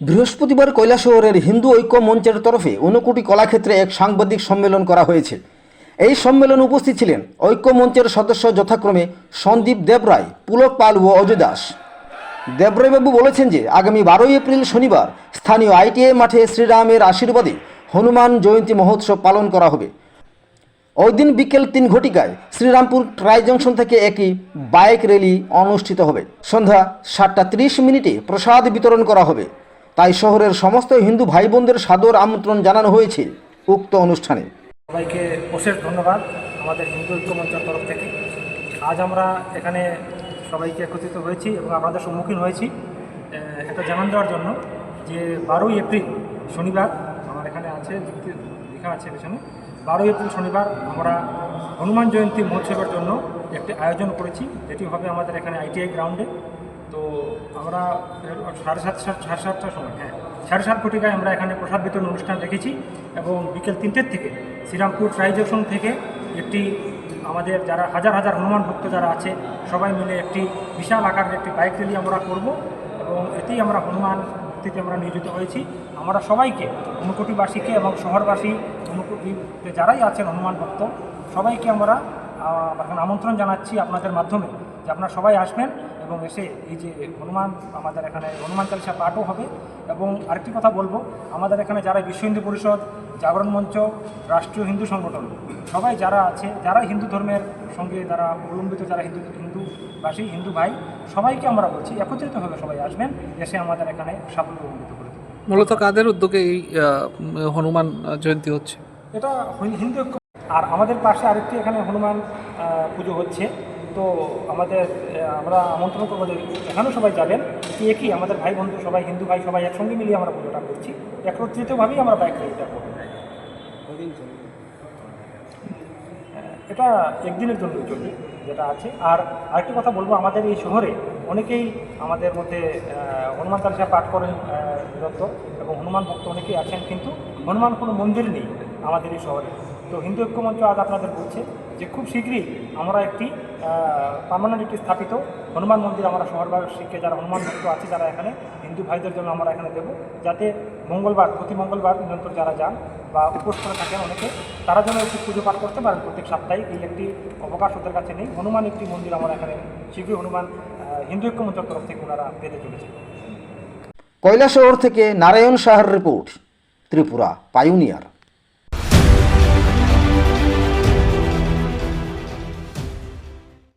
বৃহস্পতিবার কৈলাসহরের হিন্দু ঐক্য মঞ্চের তরফে ঊনকোটি কলাক্ষেত্রে এক সাংবাদিক সম্মেলন করা হয়েছে। এই সম্মেলনে উপস্থিত ছিলেন ঐক্য মঞ্চের সদস্য যথাক্রমে সন্দীপ দেবরায়, পুলক পাল ও অজয় দাস। দেবরায়বাবু বলেছেন যে, আগামী বারোই এপ্রিল শনিবার স্থানীয় আইটিআই মাঠে শ্রীরামের আশীর্বাদে হনুমান জয়ন্তী মহোৎসব পালন করা হবে। ওই দিন বিকেল তিন ঘটিকায় শ্রীরামপুর ট্রাই জংশন থেকে একটি বাইক র্যালি অনুষ্ঠিত হবে। সন্ধ্যা সাতটা ত্রিশ মিনিটে প্রসাদ বিতরণ করা হবে। তাই শহরের সমস্ত হিন্দু ভাই বোনদের সাদর আমন্ত্রণ জানানো হয়েছে উক্ত অনুষ্ঠানে। সবাইকে অশেষ ধন্যবাদ আমাদের হিন্দু ঐক্য মঞ্চের তরফ থেকে। আজ আমরা এখানে সবাইকে একত্রিত হয়েছি এবং আপনাদের সম্মুখীন হয়েছি এটা জানান দেওয়ার জন্য যে বারোই এপ্রিল শনিবার, আমার এখানে আছে লেখা আছে পেছনে, বারোই এপ্রিল শনিবার আমরা হনুমান জয়ন্তী মহোৎসবের জন্য একটি আয়োজন করেছি, যেটি হবে আমাদের এখানে আইটিআই গ্রাউন্ডে। তো আমরা সাড়ে সাত সাড়ে সাতটার সময় হ্যাঁ সাড়ে সাত কোটিকায় আমরা এখানে প্রসাদ বিতরণ অনুষ্ঠান রেখেছি এবং বিকেল তিনটের থেকে শ্রীরামপুর ট্রাই জংশন থেকে একটি আমাদের যারা হাজার হাজার হনুমান ভক্ত যারা আছে, সবাই মিলে একটি বিশাল আকারের একটি বাইক র্যালি আমরা করব এবং এতেই আমরা হনুমান ভক্তিতে আমরা নিয়োজিত হয়েছি। আমরা সবাইকে, ঊনকোটিবাসীকে এবং শহরবাসী, ঊনকোটিতে যারাই আছেন হনুমান ভক্ত, সবাইকে আমরা আমন্ত্রণ জানাচ্ছি আপনাদের মাধ্যমে যে আপনারা সবাই আসবেন। এবং এসে এই যে হনুমান আমাদের এখানে হনুমান চালিসা পাঠও হবে। এবং আরেকটি কথা বলব আমাদের এখানে যারা বিশ্ব হিন্দু পরিষদ জাগরণ মঞ্চ রাষ্ট্রীয় হিন্দু সংগঠন সবাই যারা আছে যারা হিন্দু ধর্মের সঙ্গে যারা অবলম্বিত যারা হিন্দু হিন্দুবাসী হিন্দু ভাই সবাইকে আমরা বলছি একত্রিতভাবে সবাই আসবেন এসে আমাদের এখানে সাফল্য অবলম্বিত করে মূলত কাদের উদ্যোগে এই হনুমান জয়ন্তী হচ্ছে? এটা হিন্দু আর আমাদের পাশে আরেকটি এখানে হনুমান পুজো হচ্ছে। তো আমাদের আমরা আমন্ত্রণ করব যে এখানেও সবাই যাবেন। এটি একই, আমাদের ভাই বন্ধু সবাই, হিন্দু ভাই সবাই একসঙ্গে মিলিয়ে আমরা পুজোটা করছি। একত্রিতভাবেই আমরা বাইক র্যালিটা করব। এটা একদিনের জন্য চলবে যেটা আছে। আর আরেকটি কথা বলব, আমাদের এই শহরে অনেকেই আমাদের মধ্যে হনুমান চালিসা পাঠ করেন নিরন্তর এবং হনুমান ভক্ত অনেকেই আছেন, কিন্তু হনুমান কোনো মন্দির নেই আমাদের এই শহরে। তো হিন্দু ঐক্য মঞ্চ আজ আপনাদের বলছে যে খুব শীঘ্রই আমরা একটি পার্মানেন্ট একটি স্থাপিত হনুমান মন্দির আমরা শহরবাসীকে যারা হনুমান ভক্ত আছে যারা এখানে, হিন্দু ভাইদের জন্য আমরা এখানে দেবো। যাতে মঙ্গলবার, প্রতি মঙ্গলবার নিরন্তর যারা যান বা উপোস করে থাকেন অনেকে, তারা যেন একটি পুজো পাঠ করতে পারেন। প্রত্যেক সাপ্তাহিক এই একটি অবকাশ ওদের কাছে নেই। হনুমান একটি মন্দির আমরা এখানে শীঘ্রই হনুমান হিন্দু ঐক্য মঞ্চের তরফ থেকে ওনারা পেতে চলেছে। কৈলাসহর থেকে নারায়ণ সাহার রিপোর্ট, ত্রিপুরা পাইওনিয়ার